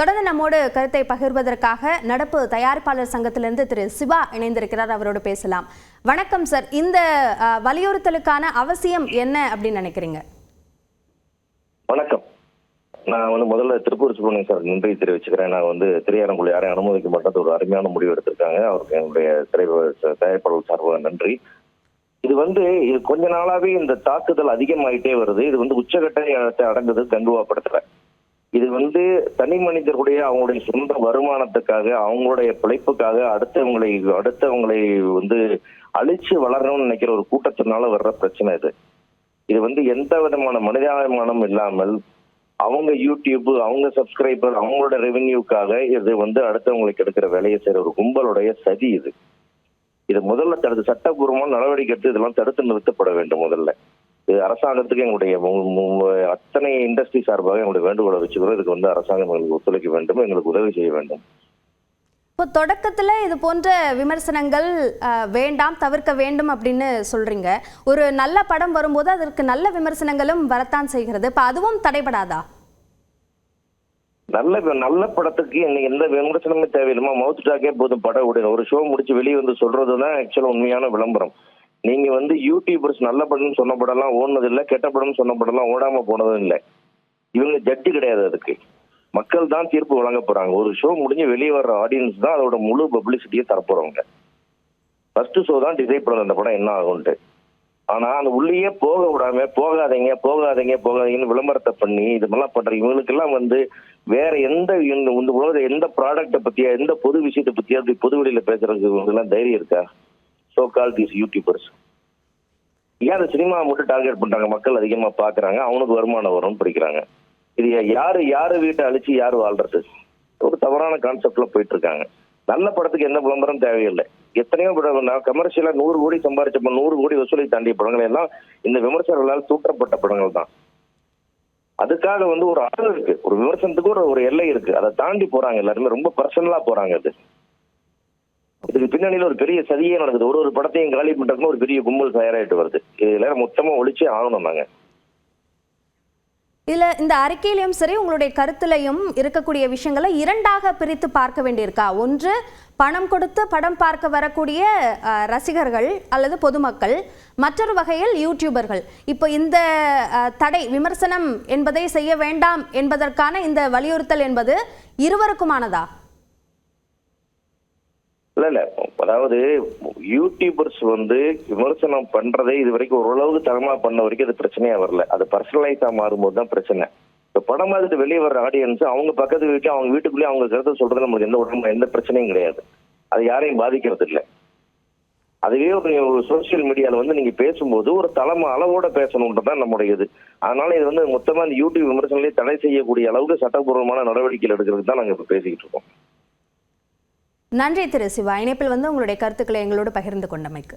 தொடர்ந்து நம்மோடு கருத்தை பகிர்வதற்காக நடப்பு தயாரிப்பாளர் சங்கத்திலிருந்து திரு சிவா இணைந்திருக்கிறார். அவரோடு பேசலாம். வணக்கம் சார். இந்த வலியுறுத்தலுக்கான அவசியம் என்ன அப்படின்னு நினைக்கிறீங்க? வணக்கம். நான் வந்து முதல்ல திருப்பூர் சுப்பிரமணியம் சார் நன்றி தெரிவிச்சுக்கிறேன். நான் வந்து திரையரங்குள்ள யாரையும் அனுமதிக்க மாட்டேன் ஒரு அருமையான முடிவு எடுத்திருக்காங்க. அவருக்கு என்னுடைய திரை தயாரிப்பாளர் சார்பாக நன்றி. இது வந்து இது கொஞ்ச நாளாவே இந்த தாக்குதல் அதிகமாயிட்டே வருது. இது வந்து உச்சகட்ட அடங்குது கங்குவா படத்துல. இது வந்து தனி மனிதர்களுடைய அவங்களுடைய சொந்த வருமானத்துக்காக அவங்களுடைய பிழைப்புக்காக அடுத்தவங்களை அடுத்தவங்களை வந்து அழிச்சு வளரணும்னு நினைக்கிற ஒரு கூட்டத்தினால வர்ற பிரச்சனை இது. இது வந்து எந்த விதமான மனிதாபிமானம் இல்லாமல் அவங்க யூடியூப் அவங்க சப்ஸ்கிரைபர் அவங்களோட ரெவென்யூக்காக இது வந்து அடுத்தவங்களுக்கு எடுக்கிற வேலையை செய்யற ஒரு கும்பலுடைய சதி இது. இது முதல்ல தடுத்து சட்டபூர்வமான நடவடிக்கை எடுத்து இதெல்லாம் தடுத்து நிறுத்தப்பட வேண்டும் முதல்ல. அரசாங்கத்துக்கு எங்களுடைய அத்தனை இண்டஸ்ட்ரி சார்பாக எங்களுடைய வேண்டுகோளை வச்சுக்கிறோம். இதுக்கு வந்து அரசாங்கம் எங்களுக்கு ஒத்துழைக்க வேண்டும் எங்களுக்கு உதவி செய்ய வேண்டும். இப்போ தொடக்கத்துல இது போன்ற விமர்சனங்கள் வேண்டாம் தவிர்க்க வேண்டும் அப்படின்னு சொல்றீங்க. ஒரு நல்ல படம் வரும்போது அதற்கு நல்ல விமர்சனங்களும் வரத்தான் செய்கிறது. இப்போ அதுவும் தடைபடாதா? நல்ல நல்ல படத்துக்கு எந்த விமர்சனமே தேவையில்லைமா மவுத் டாக்கே போதும் படம் விடுங்க ஒரு ஷோ முடிச்சு வெளியே வந்து சொல்றது தான் ஆக்சுவலா உண்மையான விளம்பரம். நீங்க வந்து யூடியூபர்ஸ் நல்ல படம்னு சொன்ன படம்லாம் ஓடுனது இல்லை கெட்ட படம்னு சொன்ன படம்லாம் ஓடாம போனதும் இல்லை இவங்க ஜட்ஜு கிடையாது அதுக்கு. மக்கள் தான் தீர்ப்பு வழங்க போறாங்க. ஒரு ஷோ முடிஞ்சு வெளியே வர்ற ஆடியன்ஸ் தான் அதோட முழு பப்ளிசிட்டியை தரப்போறவங்க ஃபர்ஸ்ட் ஷோ தான் டிசைட் பண்ணது அந்த படம் என்ன ஆகும்ட்டு ஆனா அந்த உள்ளேயே போக விடாம போகாதீங்க போகாதீங்க போகாதீங்கன்னு விளம்பரத்தை பண்ணி இது மாதிரிலாம் பண்ற இவங்களுக்கெல்லாம் வந்து வேற எந்த இந்த இந்த எந்த ப்ராடக்ட்டை பத்தியா எந்த பொது விஷயத்தை பத்தியா அப்படி பொது வெளியில பேசுறதுக்கு இவங்களுக்கெல்லாம் தைரியம் இருக்கா? சோ கால் தீஸ் யூடியூபர்ஸ் ஏன் அந்த சினிமா மட்டும் டார்கெட் பண்றாங்க? மக்கள் அதிகமா பாக்குறாங்க. அவனுக்கு வருமானம் வரும்னு படிக்கிறாங்க. இது யாரு யாரு வீட்டை அழிச்சு யாரு வாழ்றது? ஒரு தவறான கான்செப்ட்ல போயிட்டு இருக்காங்க நல்ல படத்துக்கு எந்த விளம்பரம் தேவையில்லை. எத்தனையோ படம் கமர்ஷியலா நூறு கோடி சம்பாரிச்ச நூறு கோடி வசூலை தாண்டிய படங்கள் எல்லாம் இந்த விமர்சகர்களால் தூற்றப்பட்ட படங்கள் தான். அதுக்காக வந்து ஒரு அளவு இருக்கு. ஒரு விமர்சனத்துக்கு ஒரு ஒரு எல்லை இருக்கு. அதை தாண்டி போறாங்க எல்லாருமே. ரொம்ப பர்சனலா போறாங்க அது. பின்னணியில ஒரு பெரிய சதியே நடக்குது. ஒரு ஒரு படத்தையும் காலி பண்றதுக்கு ஒரு பெரிய கும்பல் தயாராயிட்டு வருது. இதுல மொத்தமா ஒழிச்சே ஆகணும் நாங்க. இதுல இந்த அறிக்கையிலையும் சரி உங்களுடைய கருத்துலையும் இருக்கக்கூடிய விஷயங்களை இரண்டாக பிரித்து பார்க்க வேண்டியிருக்கா? ஒன்று பணம் கொடுத்து படம் பார்க்க வரக்கூடிய ரசிகர்கள் அல்லது பொதுமக்கள் மற்றொரு வகையில் யூடியூபர்கள் இப்போ இந்த தடை விமர்சனம் என்பதை செய்ய வேண்டாம் என்பதற்கான இந்த வலியுறுத்தல் என்பது இருவருக்குமானதா? இல்ல இல்ல. அதாவது யூடியூபர்ஸ் வந்து விமர்சனம் பண்றதே இது வரைக்கும் ஓரளவுக்கு தரமா பண்ண வரைக்கும் அது பிரச்சனையா வரல. அது பர்சனலைஸா மாறும்போது தான் பிரச்சனை. இப்போ படம் பார்த்துட்டு வெளியே வர ஆடியன்ஸ் அவங்க பக்கத்து வீட்டு அவங்க வீட்டுக்குள்ளேயே அவங்க கருத்தை சொல்றது நமக்கு எந்த உடம்பு எந்த பிரச்சனையும் கிடையாது. அது யாரையும் பாதிக்கிறது இல்லை. அதுவே ஒரு ஒரு சோசியல் மீடியால வந்து நீங்க பேசும்போது ஒரு தலைமை அளவோட பேசணுன்றதான் நம்முடைய இது அதனால இது வந்து மொத்தமா இந்த யூடியூப் விமர்சனங்களே தடை செய்யக்கூடிய அளவுக்கு சட்டப்பூர்வமான நடவடிக்கைகள் எடுக்கிறது தான் நாங்கள் இப்போ பேசிக்கிட்டு இருக்கோம். நன்றி திரு சிவா. இணைப்பில் வந்து உங்களுடைய கருத்துக்களை எங்களோடு பகிர்ந்து கொண்டமைக்கு.